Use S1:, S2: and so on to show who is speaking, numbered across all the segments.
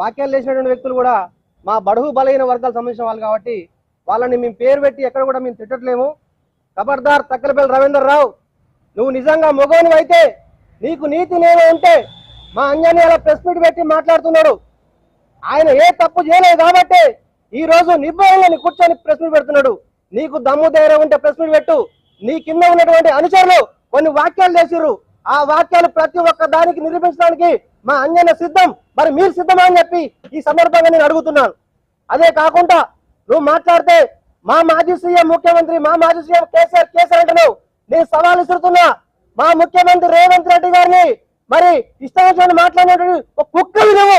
S1: వాక్యాలు చేసినటువంటి వ్యక్తులు కూడా మా బడుగు బలహీన వర్గాలకు సంబంధించిన వాళ్ళు కాబట్టి వాళ్ళని మేము పేరు పెట్టి ఎక్కడ కూడా మేము తిట్టట్లేము. ఖబర్దార్ తక్కలపల్లి రవీందర్ రావు నువ్వు నిజంగా మగవని అయితే నీకు నీతి నేను ఉంటే మా అంజని అలా ప్రెస్ మీట్ పెట్టి మాట్లాడుతున్నాడు. ఆయన ఏ తప్పు చేయలేదు కాబట్టి ఈ రోజు నిర్భయంగా కూర్చొని ప్రెస్ మీట్ పెడుతున్నాడు. నీకు దమ్ము ధైర్యం ఉంటే ప్రెస్ మీట్ పెట్టు. నీ కింద ఉన్నటువంటి అనుచరులు కొన్ని వాక్యాలు చేసిర్రు. ఆ వాక్యాలు ప్రతి ఒక్క దానికి నిరూపించడానికి మా అంజన సిద్ధం. మరి మీరు సిద్ధమా అని చెప్పి ఈ సందర్భంగా నేను అడుగుతున్నాను. అదే కాకుండా నువ్వు మాట్లాడితే మా మాజీ సీఎం ముఖ్యమంత్రి మా మాజీ సీఎం కేసీఆర్ కేసీఆర్ అంటున్నావు. నేను సవాల్ విసురుతున్నా. మా ముఖ్యమంత్రి రేవంత్ రెడ్డి గారిని మరి ఇష్టం వచ్చినట్టు మాట్లాడినటువంటి ఒక కుక్కవి నువ్వు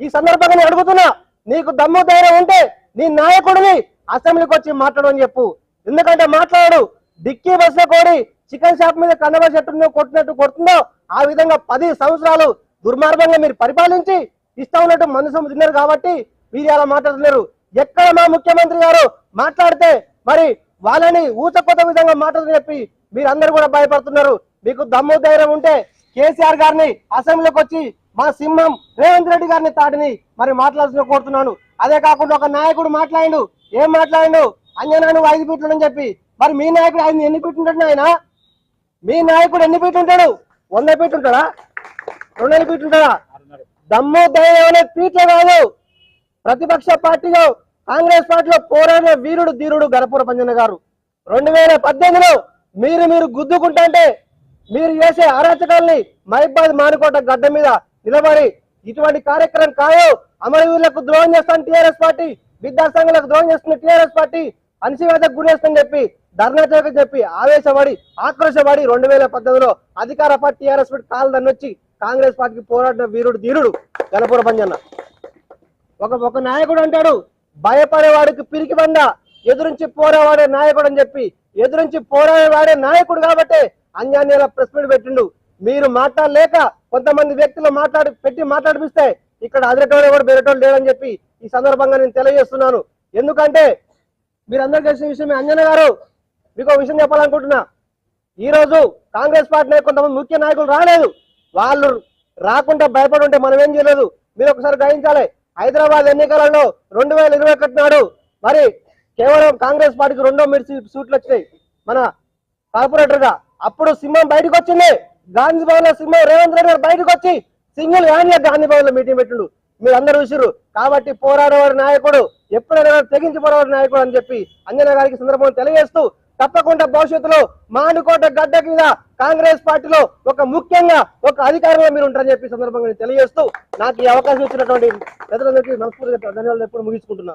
S1: ఈ సందర్భంగా నేను అడుగుతున్నా నీకు దమ్ము ధైర్యం ఉంటే నీ నాయకుడిని అసెంబ్లీకి వచ్చి మాట్లాడమని చెప్పు. ఎందుకంటే మాట్లాడు డిక్కీ బస్సులో కోడి చికెన్ షాప్ మీద కన్నబ చెట్టు కొట్టినట్టు కొడుతుందో ఆ విధంగా పది సంవత్సరాలు దుర్మార్గంగా మీరు పరిపాలించి ఇష్టం ఉన్నట్టు మనసు తిన్నారు కాబట్టి మీరు అలా మాట్లాడుతున్నారు. ఎక్కడ మా ముఖ్యమంత్రి గారు మాట్లాడితే మరి వాళ్ళని ఊచకొత్త విధంగా మాట్లాడుతూ చెప్పి మీరు అందరు కూడా భయపడుతున్నారు. మీకు దమ్ము ధైర్యం ఉంటే కేసీఆర్ గారిని అసెంబ్లీకి వచ్చి మా సింహం రేవంత్ రెడ్డి గారిని తాటిని మరి మాట్లాడాల్సిన కోరుతున్నాను. అదే కాకుండా ఒక నాయకుడు మాట్లాడు ఏం మాట్లాడిండు? అంజనా నువ్వు ఐదు ఫీట్లు అని చెప్పి. మరి మీ నాయకుడు ఆయన ఎన్ని ఫీట్లు ఉంటాడు ఆయన మీ నాయకుడు ఎన్ని ఫీట్లు ఉంటాడు? వంద ఫీట్లు ఉంటాడా? రెండు వందల ఫీట్లు దమ్ము ధైర్యం అనే ఫీట్లు కాదు. ప్రతిపక్ష పార్టీలో కాంగ్రెస్ పార్టీలో పోరాడిన వీరుడు ధీరుడు గరపూర పంజన్న గారు. రెండు వేల పద్దెనిమిదిలో మీరు మీరు గుద్దుకుంటుంటే మీరు చేసే అరాచకాల్ని మైబాద్ మానుకోట గడ్డ మీద నిలబడి ఇటువంటి కార్యక్రమం కాదు. అమరవీరులకు ద్రోహం చేస్తాను టీఆర్ఎస్ పార్టీ విద్యాసంఘాలకు ద్రోహం చేస్తున్న టీఆర్ఎస్ పార్టీ అణిచివేతకు గురి చేస్తుందని చెప్పి ధర్నా చెప్పి ఆవేశపడి ఆక్రోశపడి రెండు వేల పద్దెనిమిదిలో అధికార పార్టీ టీఆర్ఎస్ పార్టీ కాలు కాంగ్రెస్ పార్టీకి పోరాడిన వీరుడు ధీరుడు గణపుర పంజన్న. ఒక ఒక నాయకుడు అంటాడు భయపడేవాడికి పిరికి బండ ఎదురించి పోరావాడే నాయకుడు అని చెప్పి. ఎదురించి పోరాడేవాడే నాయకుడు కాబట్టి అంజాన్యాల ప్రెస్ మీట్ పెట్టిండు. మీరు మాట్లాడలేక కొంతమంది వ్యక్తులు మాట్లాడి పెట్టి మాట్లాడిపిస్తే ఇక్కడ అదిరేటోడు ఎవరు బెరటోడు లేడని చెప్పి ఈ సందర్భంగా నేను తెలియజేస్తున్నాను. ఎందుకంటే మీరందరూ తెలిసిన విషయమే. అంజన గారు మీకు విషయం చెప్పాలనుకుంటున్నా. ఈ రోజు కాంగ్రెస్ పార్టీ కొంతమంది ముఖ్య నాయకులు రాలేదు. వాళ్ళు రాకుండా భయపడి ఉంటే మనం ఏం చేయలేదు? మీరు ఒకసారి గ్రహించాలి. హైదరాబాద్ ఎన్నికలలో రెండు వేల ఇరవై ఒకటి నాడు మరి కేవలం కాంగ్రెస్ పార్టీకి రెండో మీరు సీట్లు వచ్చినాయి. మన కార్పొరేటర్గా అప్పుడు సింహం బయటకు వచ్చింది గాంధీ భవన్లో సింహం రేవంత్ రెడ్డి గారు బయటకు వచ్చి సింగిల్ హ్యాండ్గా గాంధీ భవన్లో మీటింగ్ పెట్టిండు. మీరు అందరూ చూసిరు కాబట్టి పోరాడేవారి నాయకుడు ఎప్పుడైనా తెగించి పోరాడే నాయకుడు అని చెప్పి అంజనా గారికి సందర్భంగా తెలియజేస్తూ తప్పకుండా భవిష్యత్తులో మానుకోట గడ్డ కింద కాంగ్రెస్ పార్టీలో ఒక ముఖ్యంగా ఒక అధికారంలో మీరు ఉంటారని చెప్పి సందర్భంగా తెలియజేస్తూ నాకు ఈ అవకాశం ఇచ్చినటువంటి ప్రజలందరికీ మనస్ఫూర్తిగా ధన్యవాదాలు ఎప్పుడు ముగించుకుంటున్నాను.